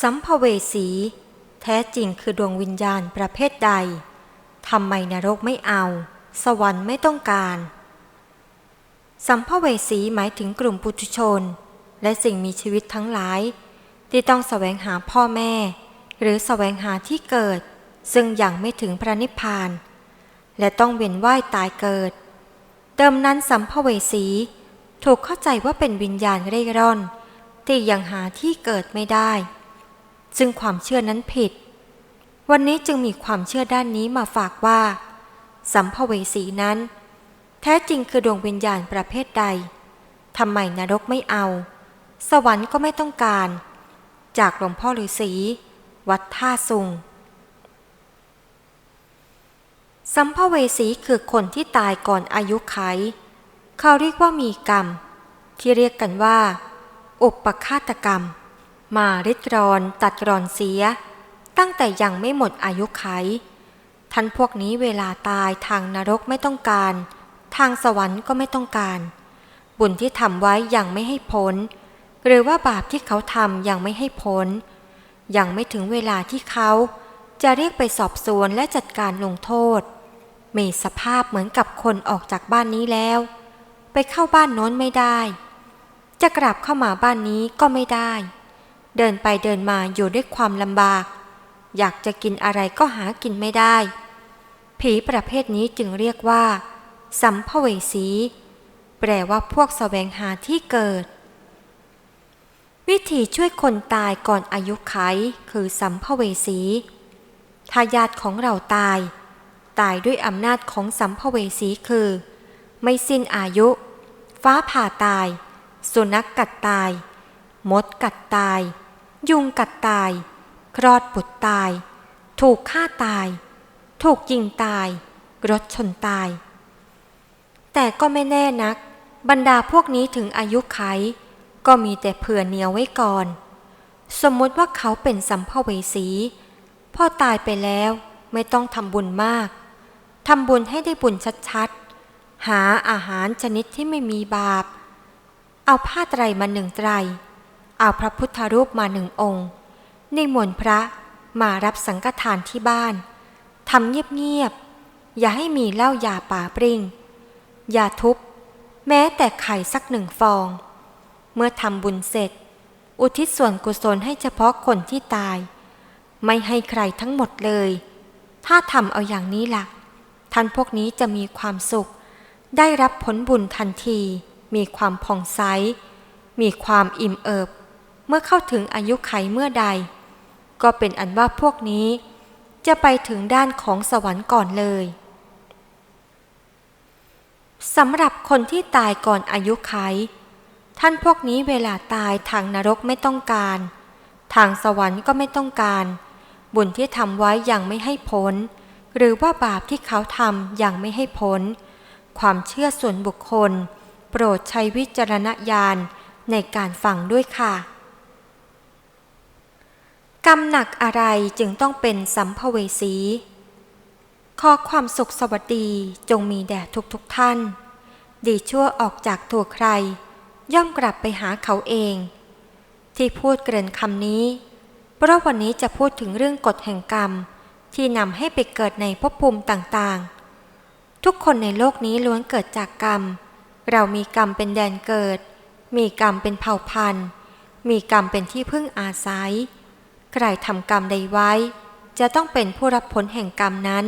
สัมภเวสี แท้จริงคือดวงวิญญาณประเภทใดทำไมนรกไม่เอา สวรรค์ไม่ต้องการ สัมภเวสีหมายถึงกลุ่มปุถุชน และสิ่งมีชีวิตทั้งหลาย ที่ต้องแสวงหาพ่อแม่ หรือแสวงหาที่เกิด ซึ่งยังไม่ถึงพระนิพพาน และต้องเวียนว่ายตายเกิด เดิมนั้นสัมภเวสี ถูกเข้าใจว่าเป็นวิญญาณเร่ร่อน ที่ยังหาที่เกิดไม่ได้ ซึ่งความเชื่อนั้นผิด วันนี้จึงมีความเชื่อด้านนี้มาฝากว่า สัมภเวสีนั้น แท้จริงคือดวงวิญญาณประเภทใดทำไมนรกไม่เอา สวรรค์ก็ไม่ต้องการ จากหลวงพ่อฤาษีวัดท่าสุง สัมภเวสีคือคนที่ตายก่อนอายุไข เขาเรียกว่ามีกรรม ที่เรียกกันว่า อุปฆาตกรรม มาริดรอนตัดกรอนเสีย ตั้งแต่ยังไม่หมดอายุไข ท่านพวกนี้เวลาตายทางนรกไม่ต้องการ ทางสวรรค์ก็ไม่ต้องการ บุญที่ทำไว้ยังไม่ให้พ้น หรือว่าบาปที่เขาทำยังไม่ให้พ้น ยังไม่ถึงเวลาที่เขาจะเรียกไปสอบสวนและจัดการลงโทษ มีสภาพเหมือนกับคนออกจากบ้านนี้แล้ว ไปเข้าบ้านโน้นไม่ได้ จะกลับเข้ามาบ้านนี้ก็ไม่ได้ เดินไปเดินมาอยู่ด้วยความลำบาก อยากจะกินอะไรก็หากินไม่ได้ ผีประเภทนี้จึงเรียกว่า สัมภเวสี แปลว่าพวกแสวงหาที่เกิด วิธีช่วยคนตายก่อนอายุไขคือสัมภเวสีถ้าญาติของเราตาย ตายด้วยอำนาจของสัมภเวสีคือ ไม่สิ้นอายุ ฟ้าผ่าตาย สุนัขกกัดตาย มดกัดตาย ยุงกัดตาย คลอดบุตรตาย ถูกฆ่าตาย ถูกยิงตาย รถชนตาย แต่ก็ไม่แน่นัก บรรดาพวกนี้ถึงอายุไข ก็มีแต่เผื่อเนียวไว้ก่อน สมมติว่าเขาเป็นสัมภเวสีพ่อตายไปแล้วไม่ต้องทำบุญมาก ทำบุญให้ได้บุญชัดๆ หาอาหารชนิดที่ไม่มีบาป เอาผ้าไตรมาหนึ่งไตร เอาพระพุทธรูปมาหนึ่งองค์นิมนต์พระมารับสังฆทานที่บ้านทำเงียบๆอย่าให้มีเหล้ายาป่าปริงอย่าทุบ แม้แต่ไข่สักหนึ่งฟอง เมื่อทำบุญเสร็จ อุทิศส่วนกุศลให้เฉพาะคนที่ตาย ไม่ให้ใครทั้งหมดเลย ถ้าทำเอาอย่างนี้ละ่ะ ท่านพวกนี้จะมีความสุข ได้รับผลบุญทันที มีความผ่องใส มีความอิ่มเอิบ เมื่อเข้าถึงอายุไขเมื่อใด ก็เป็นอันว่าพวกนี้ จะไปถึงด้านของสวรรค์ก่อนเลยสำหรับคนที่ตายก่อนอายุไข ท่านพวกนี้เวลาตายทางนรกไม่ต้องการ ทางสวรรค์ก็ไม่ต้องการ บุญที่ทำไว้ยังไม่ให้พ้นหรือว่าบาปที่เขาทำยังไม่ให้พ้นความเชื่อส่วนบุคคล โปรดใช้วิจารณญาณในการฟังด้วยค่ะ กรรมหนักอะไรจึงต้องเป็นสัมภเวสี ขอความสุขสวัสดีจงมีแด่ทุกๆทท่าน ดีชั่วออกจากตัวใคร ย่อมกลับไปหาเขาเอง ที่พูดเกริ่นคำนี้ เพราะวันนี้จะพูดถึงเรื่องกฎแห่งกรรม ที่นำให้ไปเกิดในภพภูมิต่างๆ ทุกคนในโลกนี้ล้วนเกิดจากกรรม เรามีกรรมเป็นแดนเกิด มีกรรมเป็นเผ่าพันธุ์ มีกรรมเป็นที่พึ่งอาศัย ใครทำกรรมใดไว้ จะต้องเป็นผู้รับผลแห่งกรรมนั้น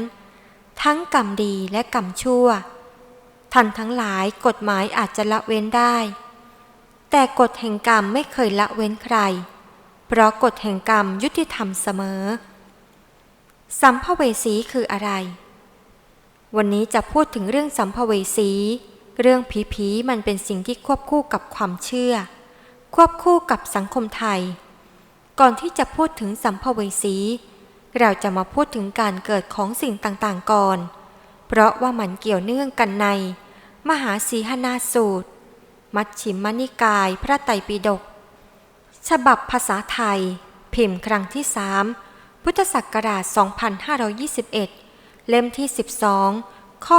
ทั้งกรรมดีและกรรมชั่ว ท่านทั้งหลายกฎหมายอาจจะละเว้นได้ แต่กฎแห่งกรรมไม่เคยละเว้นใคร เพราะกฎแห่งกรรมยุติธรรมเสมอ สัมภเวสีคืออะไร วันนี้จะพูดถึงเรื่องสัมภเวสี เรื่องผีผีมันเป็นสิ่งที่ควบคู่กับความเชื่อ ควบคู่กับสังคมไทย ก่อนที่จะพูดถึงสัมภเวสี เราจะมาพูดถึงการเกิดของสิ่งต่างๆก่อน เพราะว่ามันเกี่ยวเนื่องกันใน มหาสีหนาสูตร มัชชิมนิกายพระไตรปิฎกฉบับภาษาไทย พิมพ์ครั้งที่สามพุทธศักราช 2521 เล่มที่ 12 ข้อ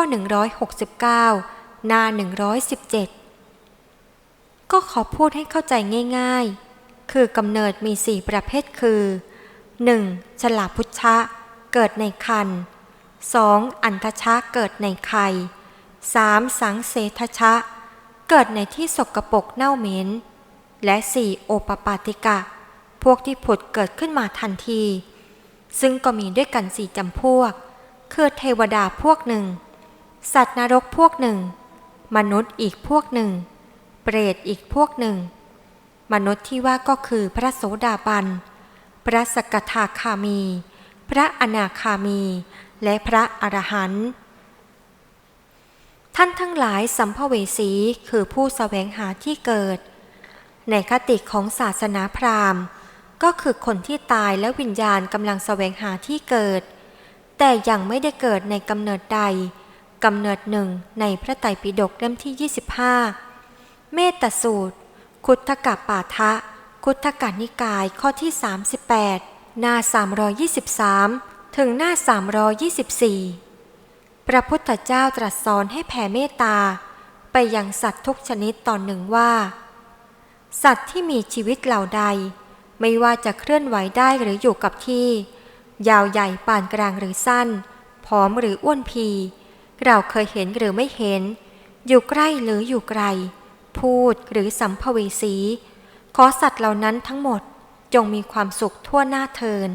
169 หน้า 117 ก็ขอพูดให้เข้าใจง่าย ๆ คือกำเนิดมีสี่ประเภทคือ 1. ฉลาพุชะ เกิดในคัน 2. อันทชะเกิดในไข่ 3. สังเสทชะ เกิดในที่สกรปรกเน่าเหม็น และ 4. โอปปาติกะ พวกที่ผุดเกิดขึ้นมาทันที ซึ่งก็มีด้วยกันสี่จำพวก คือเทวดาพวกหนึ่ง สัตว์นรกพวกหนึ่ง มนุษย์อีกพวกหนึ่ง เปรตอีกพวกหนึ่ง นุษย์ที่ว่าก็คือพระโสดาบัน พระสกทาคามี พระอนาคามี และพระอรหันต์ท่านทั้งหลายสัมภเวสีคือผู้สแสวงหาที่เกิด ในคติของศาสนาพราหมณ์ ก็คือคนที่ตายและวิญญาณกำลังแสวงหาที่เกิด แต่ยังไม่ได้เกิดในกำเนิดใดกำเนิดหนึ่งในพระไตรปิฎกเล่มที่ 25 เมตสูตร คุทธกะปาทะ คุทธกานิกายข้อที่ 38 หน้า 323 ถึงหน้า 324 พระพุทธเจ้าตรัสสอนให้แผ่เมตตา ไปยังสัตว์ทุกชนิดตอนหนึ่งว่า สัตว์ที่มีชีวิตเหล่าใด ไม่ว่าจะเคลื่อนไหวได้หรืออยู่กับที่ ยาวใหญ่ปานกลางหรือสั้น ผอมหรืออ้วนพี เราเคยเห็นหรือไม่เห็น อยู่ใกล้หรืออยู่ไกล พูดหรือสัมภเวสี ขอสัตว์เหล่านั้นทั้งหมดจงมีความสุขทั่วหน้าเทิน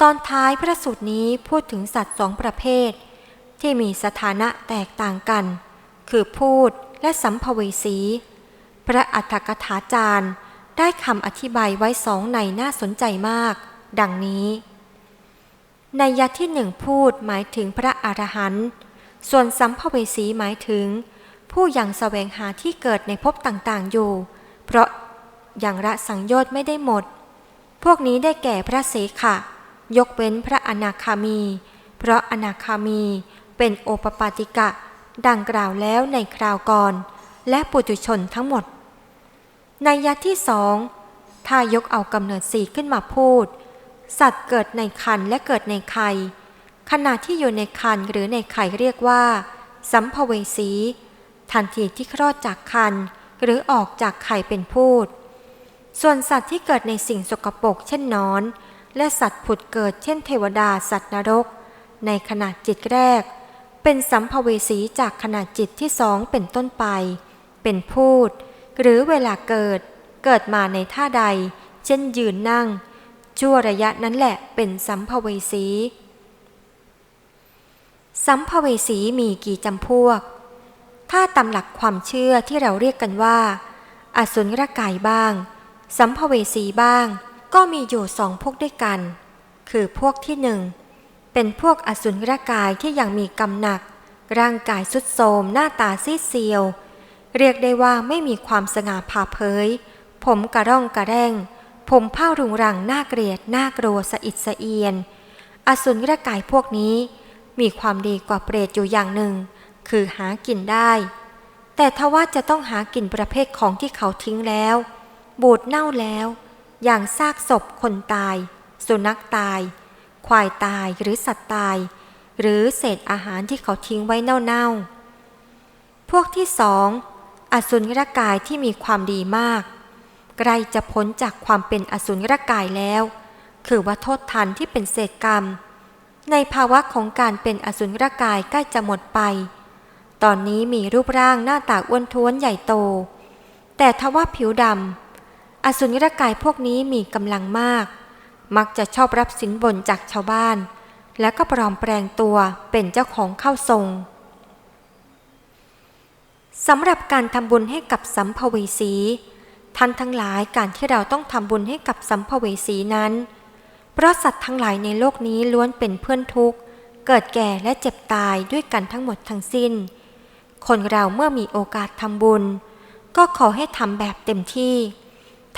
ตอนท้ายพระสูตรนี้พูดถึงสัตว์สองประเภท ที่มีสถานะแตกต่างกัน คือพูดและสัมภเวสี พระอัฏฐกถาจารย์ได้คำอธิบายไว้สองในน่าสนใจมาก ดังนี้ ในยะที่หนึ่งพูดหมายถึงพระอรหันต์ส่วนสัมภเวสีหมายถึง ผู้ยังแสวงหาที่เกิดในภพต่างๆอยู่ เพราะอยังละสังโยชน์ไม่ได้หมด พวกนี้ได้แก่พระเสขะ ยกเว้นพระอนาคามี เพราะอนาคามีเป็นโอปปาติกะ ดังกล่าวแล้วในคราวก่อน และปุถุชนทั้งหมด ในยะที่สองถ้ายกเอากำเนิดสีขึ้นมาพูด สัตว์เกิดในคันและเกิดในไข่ขณะที่อยู่ในคันหรือในไข่เรียกว่า สัมภเวสี ทันทีที่คลอดจากคันหรือออกจากไข่เป็นพูด ส่วนสัตว์ที่เกิดในสิ่งสกปรกเช่นนอน และสัตว์ผุดเกิดเช่นเทวดาสัตว์นรก ในขณะจิตแรก เป็นสัมภเวสีจากขณะจิตที่สองเป็นต้นไป เป็นพูด หรือเวลาเกิด เกิดมาในท่าใด เช่นยืนนั่ง ชั่วระยะนั้นแหละเป็นสัมภเวสี สัมภเวสีมีกี่จำพวก ถ้าตามหลักความเชื่อที่เราเรียกกันว่า อสุนรกายบ้าง สัมภเวสีบ้าง ก็มีอยู่สองพวกด้วยกัน คือพวกที่หนึ่งเป็นพวกอสุนรกายที่ยังมีกำหนัก ร่างกายสุดโทมหน้าตาซีดเซียว เรียกได้ว่าไม่มีความสง่าผ่าเผย ผมกระร่องกระแร่ง ผมเผ้ารุงรังน่าเกลียดน่ากลัวสะอิดสะเอียน อสุนรกายพวกนี้มีความดีกว่าเปรตอยู่อย่างหนึ่ง คือหากินได้ แต่ทว่าจะต้องหากินประเภทของที่เขาทิ้งแล้ว บูดเน่าแล้ว อย่างซากศพคนตาย สุนัขตาย ควายตายหรือสัตว์ตาย หรือเศษอาหารที่เขาทิ้งไว้เน่าๆ พวกที่สองอสุนรกายที่มีความดีมากใกล้จะพ้นจากความเป็นอสุนรกายแล้ว คือว่าโทษทันที่เป็นเศษกรรม ในภาวะของการเป็นอสุนรกายใกล้จะหมดไป ตอนนี้มีรูปร่างหน้าตาอ้วนท้วนใหญ่โต แต่ทว่าผิวดำ อสุนรกายพวกนี้มีกำลังมาก มักจะชอบรับสินบนจากชาวบ้าน และก็ปลอมแปลงตัวเป็นเจ้าของเข้าทรงสำหรับการทำบุญให้กับสัมภเวสีท่านทั้งหลายการที่เราต้องทำบุญให้กับสัมภเวสีนั้น เพราะสัตว์ทั้งหลายในโลกนี้ล้วนเป็นเพื่อนทุกข์ เกิดแก่และเจ็บตายด้วยกันทั้งหมดทั้งสิ้น คนเราเมื่อมีโอกาสทำบุญ ก็ขอให้ทำแบบเต็มที่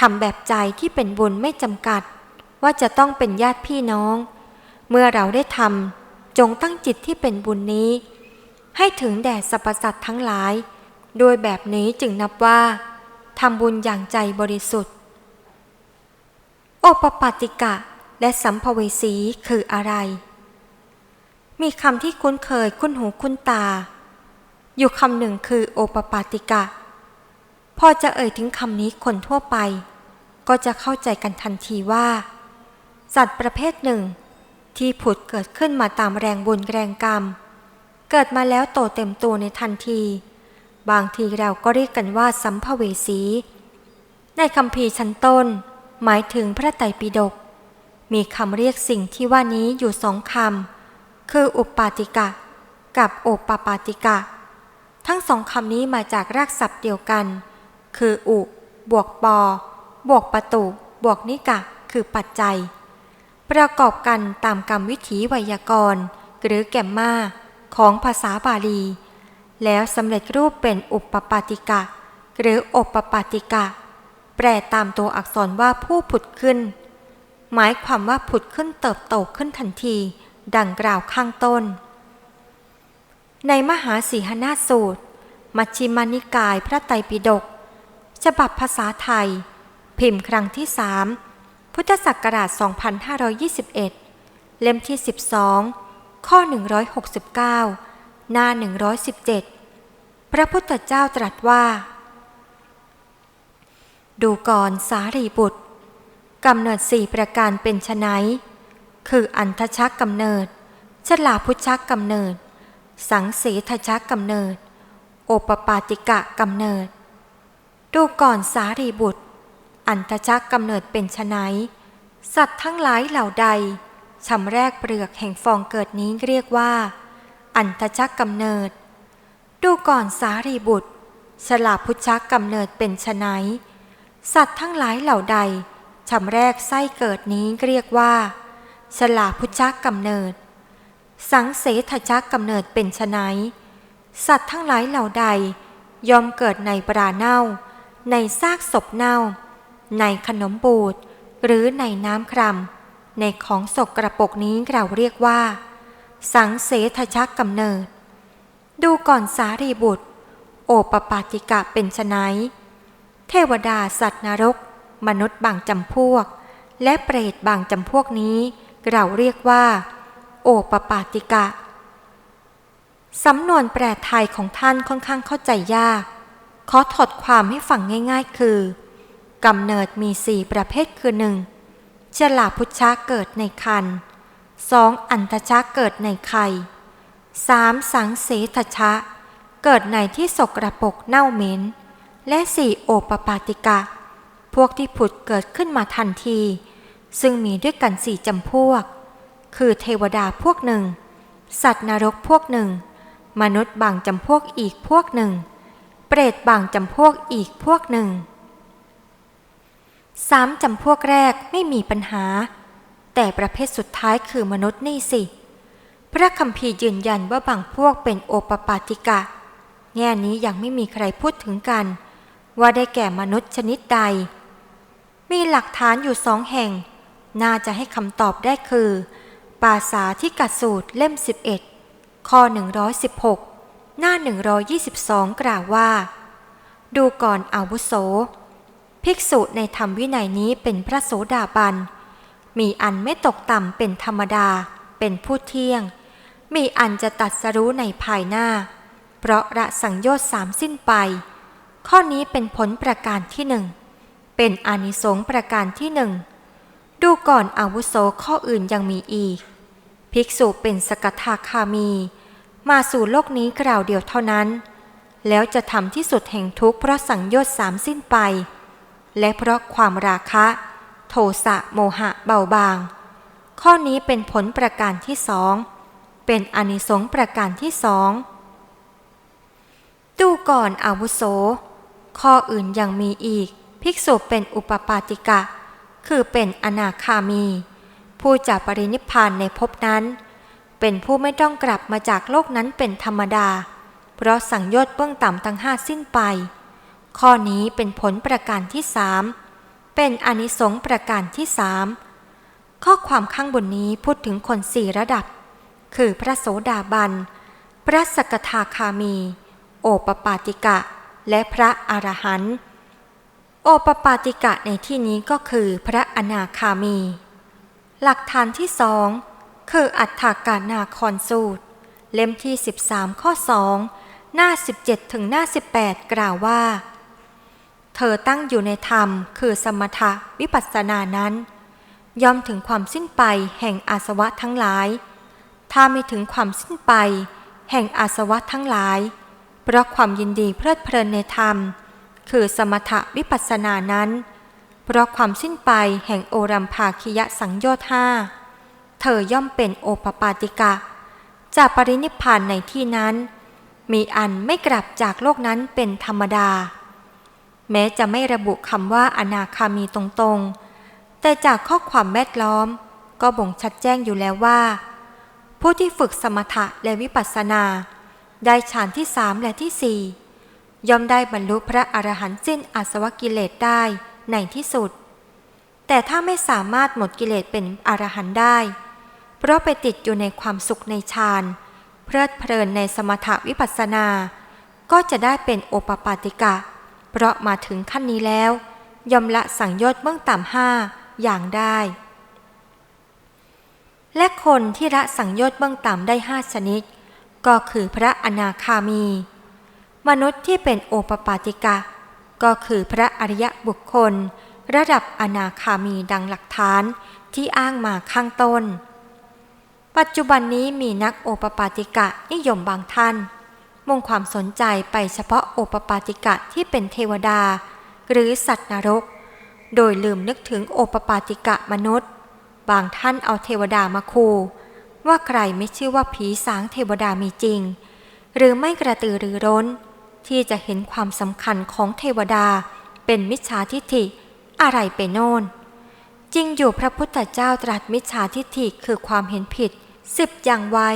ทำแบบใจที่เป็นบุญไม่จำกัด ว่าจะต้องเป็นญาติพี่น้อง เมื่อเราได้ทำจงตั้งจิตที่เป็นบุญนี้ ให้ถึงแด่สรรพสัตว์ทั้งหลาย โดยแบบนี้จึงนับว่าทำบุญอย่างใจบริสุทธิ์ โอปปาติกะและสัมภเวสีคืออะไร มีคำที่คุ้นเคยคุ้นหูคุ้นตา อยู่คำหนึ่งคือโอปปาติกะ พอจะเอ่ยถึงคำนี้คนทั่วไป ก็จะเข้าใจกันทันทีว่า สัตว์ประเภทหนึ่ง ที่ผุดเกิดขึ้นมาตามแรงบุญแรงกรรม เกิดมาแล้วโตเต็มตัวในทันที บางทีเราก็เรียกกันว่าสัมภเวสี ในคำพีชั้นต้น หมายถึงพระไตรปิฎกมีคำเรียกสิ่งที่ว่านี้อยู่สองคำคืออุปปาติกะ กับโอปปาติกะ ทั้งสองคำนี้มาจากรากศัพท์เดียวกัน คืออุ บวกปอ บวกประตูบวกนิกะ คือปัจจัย ประกอบกันตามกรรมวิถีไวยากรณ์ หรือแกมมาของภาษาบาลี แล้วสำเร็จรูปเป็นอุปปาติกะ หรือโอปปาติกะ แปลตามตัวอักษรว่าผู้ผุดขึ้น หมายความว่าผุดขึ้นเติบโตขึ้นทันที ดังกล่าวข้างต้น ในมหาสีหนาสูตร มัชฌิมานิกายพระไตรปิฎกฉบับภาษาไทย พิมพ์ครั้งที่สามพุทธศักราช 2521 เล่มที่ 12 ข้อ 169 หน้า 117 พระพุทธเจ้าตรัสว่า ดูก่อนสารีบุตรกำเนิดสี่ประการเป็นไฉนคืออันทชักกำเนิดชลาพุชักกำเนิด สังเสทชักกำเนิด โอปปาติกะกำเนิด ดูก่อนสารีบุตร อันทชักกำเนิดเป็นไฉนสัตว์ทั้งหลายเหล่าใดชำแรกเปลือกแห่งฟองเกิดนี้เรียกว่า อันทชักกำเนิด ดูก่อนสารีบุตร ฉลาพุชักกำเนิดเป็นไฉนสัตว์ทั้งหลายเหล่าใดชำแรกไส้เกิดนี้เรียกว่า ฉลาพุชักกำเนิด สังเสทชักกำเนิดเป็นไฉนสัตว์ทั้งหลายเหล่าใด ยอมเกิดในปราเน่า ในซากศพเน่า ในขนมบูดหรือในน้ำครำในของศกกระปกนี้เราเรียกว่า สังเสทชักกำเนิด ดูก่อนสารีบุตร โอปปาติกะเป็นไฉนเทวดาสัตว์นรก มนุษย์บางจำพวก และเปรตบางจำพวกนี้ เราเรียกว่า โอปปาติกะ สำนวนแปลไทยของท่านค่อนข้างเข้าใจยาก ขอถอดความให้ฟังง่าย ๆ คือกำเนิดมีสี่ประเภทคือหนึ่งฉลาพุชะเกิดในคันสองอันทชะเกิดในไข่สามสังเสทชะ เกิดในที่สกระปกเน่าเหม็น และสี่โอปปาติกะ พวกที่ผุดเกิดขึ้นมาทันที ซึ่งมีด้วยกันสี่จำพวก คือเทวดาพวกหนึ่ง สัตว์นรกพวกหนึ่ง มนุษย์บางจำพวกอีกพวกหนึ่ง เปรตบางจำพวกอีกพวกหนึ่งสามจำพวกแรกไม่มีปัญหา แต่ประเภทสุดท้ายคือมนุษย์นี่สิ พระคัมภีร์ยืนยันว่าบางพวกเป็นโอปปาติกะ แง่นี้ยังไม่มีใครพูดถึงกัน ว่าได้แก่มนุษย์ชนิดใด มีหลักฐานอยู่สองแห่ง น่าจะให้คำตอบได้คือ ปาสาที่กัดสูตรเล่ม 11 ข้อ 116 หน้า 122 กล่าวว่า ดูก่อนอาวุโส ภิกษุในธรรมวินัยนี้เป็นพระโสดาบัน มีอันไม่ตกต่ำเป็นธรรมดา เป็นผู้เที่ยง มีอันจะตัดสรู้ในภายหน้า เพราะระสังโยชน์สามสิ้นไป ข้อนี้เป็นผลประการที่หนึ่ง เป็นอานิสงส์ประการที่หนึ่ง ดูก่อนอาวุโสข้ออื่นยังมีอีก ภิกษุเป็นสกทาคามี มาสู่โลกนี้คราวเดียวเท่านั้น แล้วจะทำที่สุดแห่งทุกข์เพราะสังโยชน์สามสิ้นไป และเพราะความราคะ โทสะโมหะเบาบาง ข้อนี้เป็นผลประการที่สอง เป็นอนิสงส์ประการที่สองดูก่อนอาวุโส ข้ออื่นยังมีอีก ภิกษุเป็นอุปปาติกะ คือเป็นอนาคามี ผู้จะปรินิพานในภพนั้น เป็นผู้ไม่ต้องกลับมาจากโลกนั้นเป็นธรรมดา เพราะสังโยชน์เบื้องต่ำทั้งห้าสิ้นไป ข้อนี้เป็นผลประการที่สามเป็นอนิสงส์ประการที่สามข้อความข้างบนนี้พูดถึงคนสี่ระดับ คือพระโสดาบัน พระสกทาคามี โอปปาติกะ และพระอรหันต์ โอปปาติกะในที่นี้ก็คือพระอนาคามี หลักฐานที่สองคืออัฏฐากานาคอนสูตร เล่มที่ 13 ข้อ2หน้า 17 ถึงหน้า 18 กล่าวว่า เธอตั้งอยู่ในธรรมคือสมถะวิปัสสนานั้น ย่อมถึงความสิ้นไปแห่งอาสวะทั้งหลาย ถ้าไม่ถึงความสิ้นไป แห่งอาสวะทั้งหลาย เพราะความยินดีเพลิดเพลินในธรรม คือสมถะวิปัสสนานั้น เพราะความสิ้นไปแห่งโอรัมภาคิยะสังโยชน์ห้าเธอย่อมเป็นโอปปาติกะ จากปรินิพพานในที่นั้น มีอันไม่กลับจากโลกนั้นเป็นธรรมดา แม้จะไม่ระบุคำว่าอนาคามีตรงๆ แต่จากข้อความแวดล้อม ก็บ่งชัดแจ้งอยู่แล้วว่า ผู้ที่ฝึกสมถะและวิปัสสนา ได้ฌานที่สามและที่สี่ ย่อมได้บรรลุพระอรหันต์สิ้นอาสวะกิเลสได้ในที่สุด แต่ถ้าไม่สามารถหมดกิเลสเป็นอรหันต์ได้ เพราะไปติดอยู่ในความสุขในฌานเพลิดเพลินในสมถะวิปัสสนา ก็จะได้เป็นโอปปาติกะ เพราะมาถึงขั้นนี้แล้วยอมละสังโยชน์เบื้องต่ำห้าอย่างได้ และคนที่ละสังโยชน์เบื้องต่ำได้ห้าชนิด ก็คือพระอนาคามี มนุษย์ที่เป็นโอปปาติกะ ก็คือพระอริยบุคคล ระดับอนาคามีดังหลักฐานที่อ้างมาข้างต้น ปัจจุบันนี้มีนักโอปปาติกะนิยมบางท่าน มุ่งความสนใจไปเฉพาะโอปปาติกะที่เป็นเทวดา หรือสัตว์นรก โดยลืมนึกถึงโอปปาติกะมนุษย์ บางท่านเอาเทวดามาคูว่าใครไม่ชื่อว่าผีสางเทวดามีจริง หรือไม่กระตือรือร้น ที่จะเห็นความสำคัญของเทวดา เป็นมิจฉาทิฐิ อะไรไปโน่น จริงอยู่พระพุทธเจ้าตรัสมิจฉาทิฐิคือความเห็นผิดสิบอย่างไว้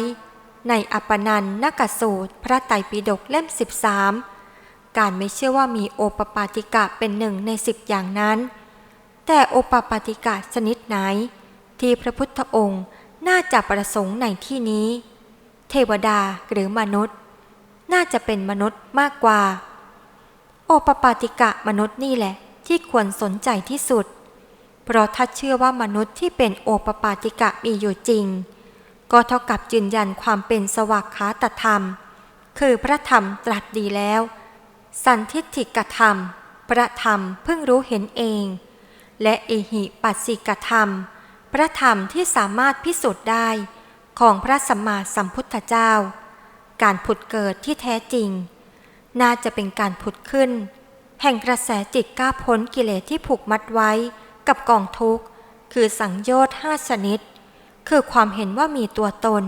ในอัปปนันนกสูตร พระไตรปิฎกเล่มสิบสามการไม่เชื่อว่ามีโอปปาติกะเป็นหนึ่งในสิบอย่างนั้น แต่โอปปาติกะชนิดไหน ที่พระพุทธองค์น่าจะประสงค์ในที่นี้ เทวดาหรือมนุษย์ น่าจะเป็นมนุษย์มากกว่า โอปปาติกะมนุษย์นี่แหละ ที่ควรสนใจที่สุด เพราะถ้าเชื่อว่ามนุษย์ที่เป็นโอปปาติกะมีอยู่จริง ก็เท่ากับยืนยันความเป็นสวากขาตธรรม คือพระธรรมตรัสดีแล้ว สันทิฏฐิกธรรม พระธรรมเพิ่งรู้เห็นเอง และเอหิปัสสิกธรรม พระธรรมที่สามารถพิสูจน์ได้ของพระสัมมาสัมพุทธเจ้า การผุดเกิดที่แท้จริง น่าจะเป็นการผุดขึ้น แห่งกระแสจิตก้าพ้นกิเลสที่ผูกมัดไว้กับกองทุกข์ คือสังโยชน์ห้าชนิด คือความเห็นว่ามีตัวตน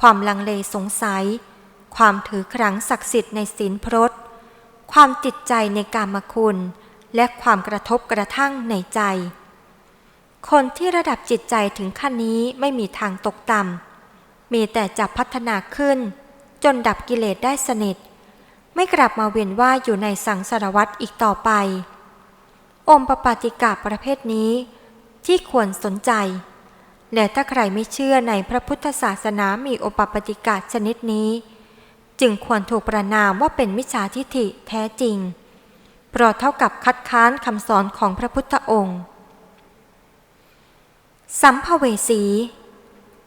ความลังเลสงสัย ความถือครั้งศักดิ์สิทธิ์ในศีลพรตความติดใจในกามคุณ และความกระทบกระทั่งในใจ คนที่ระดับจิตใจถึงขั้นนี้ไม่มีทางตกต่ำมีแต่จะพัฒนาขึ้น จนดับกิเลสได้สนิท ไม่กลับมาเวียนว่ายอยู่ในสังสารวัฏอีกต่อไปอมปปาติกาประเภทนี้ ที่ควรสนใจ และถ้าใครไม่เชื่อในพระพุทธศาสนามีโอปปาติกาชนิดนี้ จึงควรถูกประนามว่าเป็นมิจฉาทิฐิแท้จริงเพราะเท่ากับคัดค้านคำสอนของพระพุทธองค์ สัมภเวสี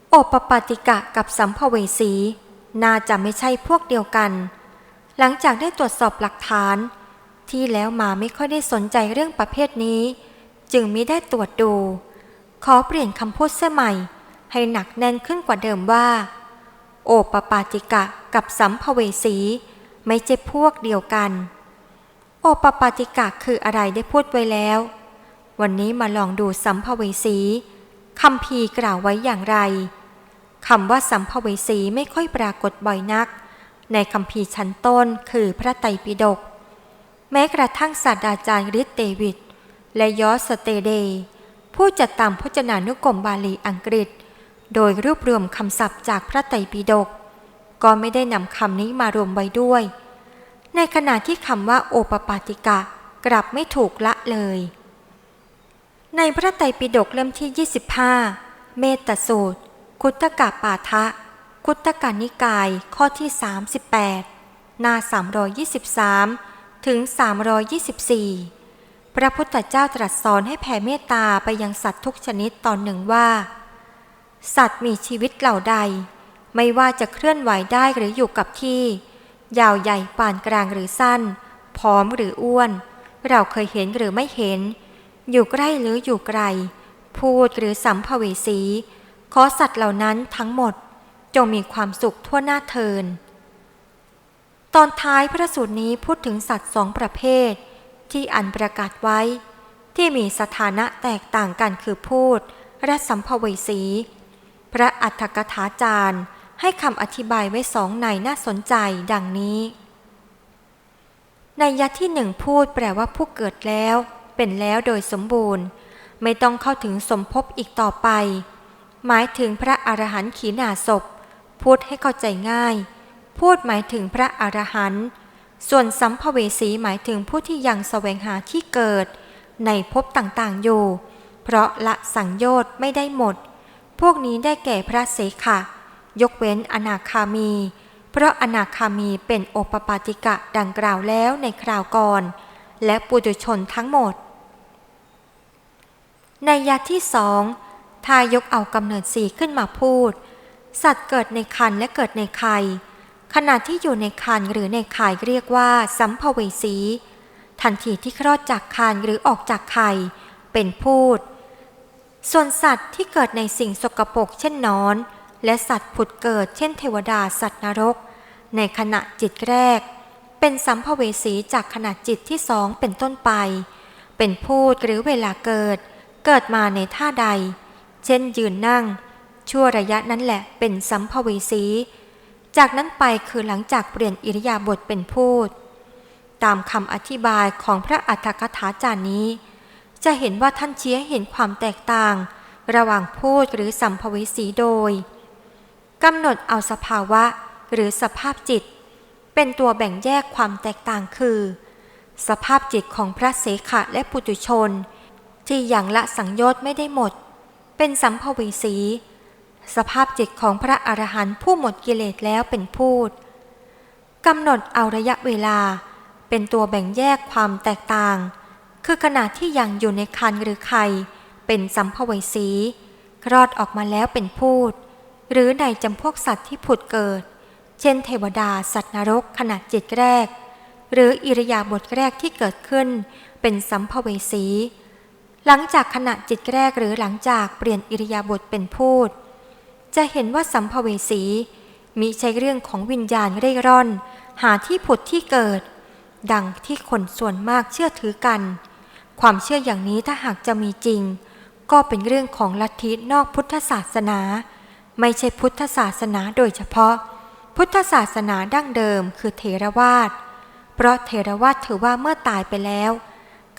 โอปปาติกะกับสัมภเวสี น่าจะไม่ใช่พวกเดียวกัน หลังจากได้ตรวจสอบหลักฐาน ที่แล้วมาไม่ค่อยได้สนใจเรื่องประเภทนี้ จึงมิได้ตรวจดู ขอเปลี่ยนคำพูดเสียใหม่ ให้หนักแน่นขึ้นกว่าเดิมว่า โอปปาติกะกับสัมภเวสี ไม่ใช่พวกเดียวกัน โอปปาติกะคืออะไรได้พูดไว้แล้ว วันนี้มาลองดูสัมภเวสีคำพีกล่าวไว้อย่างไร คำว่าสัมภเวสีไม่ค่อยปรากฏบ่อยนัก ในคำพีชั้นต้นคือพระไตรปิฎกแม้กระทั่งศาสตราจารย์ริสเตวิดและยอสเตเดย์ผู้จัดตามพจนานุกรมบาลีอังกฤษ โดยรวบรวมคำศัพท์จากพระไตรปิฎกก็ไม่ได้นำคำนี้มารวมไว้ด้วย ในขณะที่คำว่าโอปปาติกะกลับไม่ถูกละเลย ในพระไตรปิฎกเล่มที่ 25 เมตสูตร คุตตกะปาทะ คุตตกานิกายข้อที่ 38 หน้า 323 ถึง 324 พระพุทธเจ้าตรัสสอนให้แผ่เมตตาไปยังสัตว์ทุกชนิดตอนหนึ่งว่า สัตว์มีชีวิตเหล่าใด ไม่ว่าจะเคลื่อนไหวได้หรืออยู่กับที่ ยาวใหญ่ปานกลางหรือสั้น ผอมหรืออ้วน เราเคยเห็นหรือไม่เห็น อยู่ใกล้หรืออยู่ไกล พูดหรือสัมภเวสี ขอสัตว์เหล่านั้นทั้งหมดจงมีความสุขทั่วหน้าเทิน ตอนท้ายพระสูตรนี้พูดถึงสัตว์สองประเภท ที่อันประกาศไว้ ที่มีสถานะแตกต่างกันคือพูดและสัมภเวสี พระอัฏฐกถาจารย์ ให้คำอธิบายไว้สองในน่าสนใจดังนี้ ในยัที่หนึ่งพูดแปลว่าผู้เกิดแล้ว เป็นแล้วโดยสมบูรณ์ ไม่ต้องเข้าถึงสมภพอีกต่อไป หมายถึงพระอรหันต์ขีณาศพ พูดให้เข้าใจง่าย พูดหมายถึงพระอรหันต์ส่วนสัมภเวสีหมายถึงผู้ที่ยังแสวงหาที่เกิด ในภพต่างๆอยู่ เพราะละสังโยชน์ไม่ได้หมด พวกนี้ได้แก่พระเสขะ ยกเว้นอนาคามี เพราะอนาคามีเป็นโอปปาติกะดังกล่าวแล้วในคราวก่อน และปุถุชนทั้งหมด ในยะที่สอง ทายกเอากำเนิดสีขึ้นมาพูด สัตว์เกิดในคันและเกิดในไข่ขณะที่อยู่ในคันหรือในไข่เรียกว่าสัมภเวสี ทันทีที่คลอดจากคันหรือออกจากไข่เป็นพูด ส่วนสัตว์ที่เกิดในสิ่งสกปรกเช่นนอน และสัตว์ผุดเกิดเช่นเทวดาสัตว์นรก ในขณะจิตแรก เป็นสัมภเวสีจากขณะจิตที่สองเป็นต้นไป เป็นพูดหรือเวลาเกิด เกิดมาในท่าใด เช่นยืนนั่ง ชั่วระยะนั้นแหละเป็นสัมภเวสี จากนั้นไปคือหลังจากเปลี่ยนอิริยาบถเป็นพูด ตามคำอธิบายของพระอัฏฐกถาจารย์นี้ จะเห็นว่าท่านเชี้ยเห็นความแตกต่าง ระหว่างพูดหรือสัมภเวสีโดยกำหนดเอาสภาวะหรือสภาพจิต เป็นตัวแบ่งแยกความแตกต่างคือ สภาพจิตของพระเสขะและปุตุชน ที่อย่างละสังโยชน์ไม่ได้หมด เป็นสัมภเวสี สภาพจิตของพระอรหันต์ผู้หมดกิเลสแล้วเป็นพูดกำหนดเอาระยะเวลา เป็นตัวแบ่งแยกความแตกต่าง คือขณะที่ยังอยู่ในคันหรือไข่เป็นสัมภเวสีคลอดออกมาแล้วเป็นพูด หรือในจำพวกสัตว์ที่ผุดเกิด เช่นเทวดาสัตว์นรกขณะจิตแรก หรืออิริยาบถแรกที่เกิดขึ้น เป็นสัมภเวสี หลังจากขณะจิตแรกหรือหลังจากเปลี่ยนอิริยาบถเป็นพูด จะเห็นว่าสัมภเวสีมิใช่เรื่องของวิญญาณเร่ร่อน หาที่ผุดที่เกิด ดังที่คนส่วนมากเชื่อถือกัน ความเชื่ออย่างนี้ถ้าหากจะมีจริง ก็เป็นเรื่องของลัทธินอกพุทธศาสนา ไม่ใช่พุทธศาสนาโดยเฉพาะ พุทธศาสนาดั้งเดิมคือเทรวาสเพราะเทรวาสถือว่าเมื่อตายไปแล้ว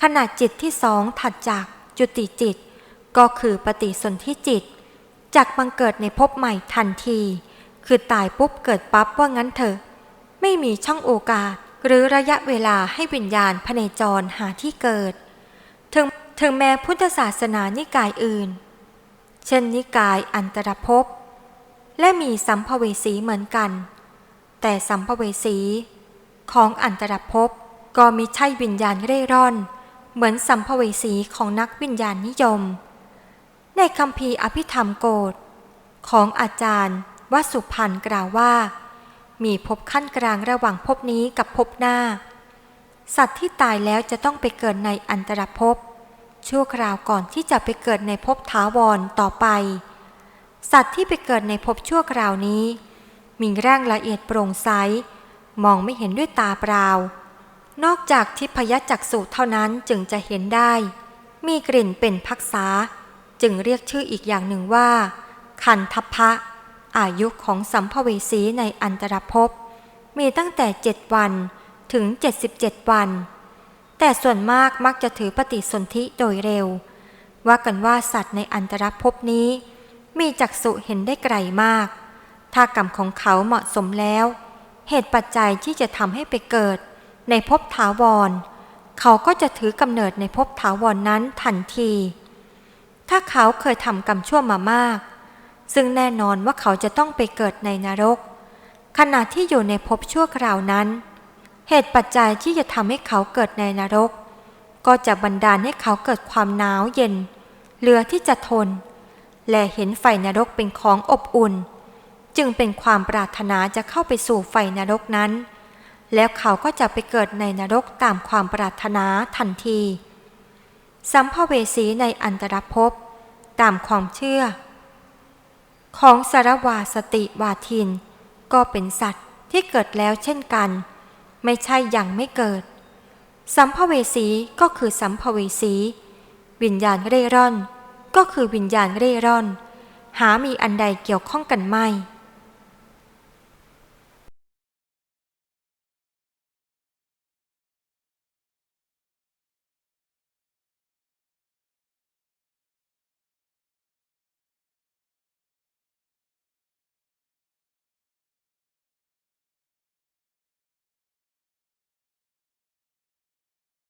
ขณะจิตที่สองถัดจาก จุติจิต ก็คือปฏิสนธิจิต จากบังเกิดในภพใหม่ทันที คือตายปุ๊บเกิดปั๊บว่างั้นเถอะ ไม่มีช่องโอกาสหรือระยะเวลาให้วิญญาณพเนจรหาที่เกิด ถึงถึงแม้พุทธศาสนานิกายอื่น เช่นนิกายอันตรภพ และมีสัมภเวสีเหมือนกัน แต่สัมภเวสีของอันตรภพก็มีใช่วิญญาณเร่ร่อน เหมือนสัมภเวสีของนักวิญญาณนิยม ในคำพีอภิธรรมโกฎของอาจารย์วสุพันธ์กล่าวว่า มีภพขั้นกลางระหว่างภพนี้กับภพหน้า สัตว์ที่ตายแล้วจะต้องไปเกิดในอันตรภพชั่วคราวก่อนที่จะไปเกิดในภพท้าวรต่อไป สัตว์ที่ไปเกิดในภพชั่วคราวนี้ มีร่างละเอียดโปร่งใส มองไม่เห็นด้วยตาเปล่า นอกจากทิพยจักษุเท่านั้นจึงจะเห็นได้ มีกลิ่นเป็นพักษา จึงเรียกชื่ออีกอย่างหนึ่งว่า คันทพะ อายุของสัมภเวสีในอันตรภพ มีตั้งแต่เจ็ดวันถึง 77 วัน แต่ส่วนมากมักจะถือปฏิสนธิโดยเร็ว ว่ากันว่าสัตว์ในอันตรภพนี้ มีจักษุเห็นได้ไกลมาก ถ้ากรรมของเขาเหมาะสมแล้ว เหตุปัจจัยที่จะทำให้ไปเกิด ในภพถาวร เขาก็จะถือกำเนิดในภพถาวรนนั้นทันที ถ้าเขาเคยทำกรรมชั่วมามาก ซึ่งแน่นอนว่าเขาจะต้องไปเกิดในนรก ขณะที่อยู่ในภพชั่วคราวนั้น เหตุปัจจัยที่จะทำให้เขาเกิดในนรก ก็จะบันดาลให้เขาเกิดความหนาวเย็น เหลือที่จะทน และเห็นไฟนรกเป็นของอบอุ่น จึงเป็นความปรารถนาจะเข้าไปสู่ไฟนรกนั้น แล้วเขาก็จะไปเกิดในนรกตามความปรารถนาทันที สัมภเวสีในอันตรภพตามความเชื่อ ของสารวาสติวาทิน ก็เป็นสัตว์ที่เกิดแล้วเช่นกัน ไม่ใช่อยังไม่เกิด สัมภเวสีก็คือสัมภเวสี วิญญาณเร่ร่อน ก็คือวิญญาณเร่ร่อน หามีอันใดเกี่ยวข้องกันไม่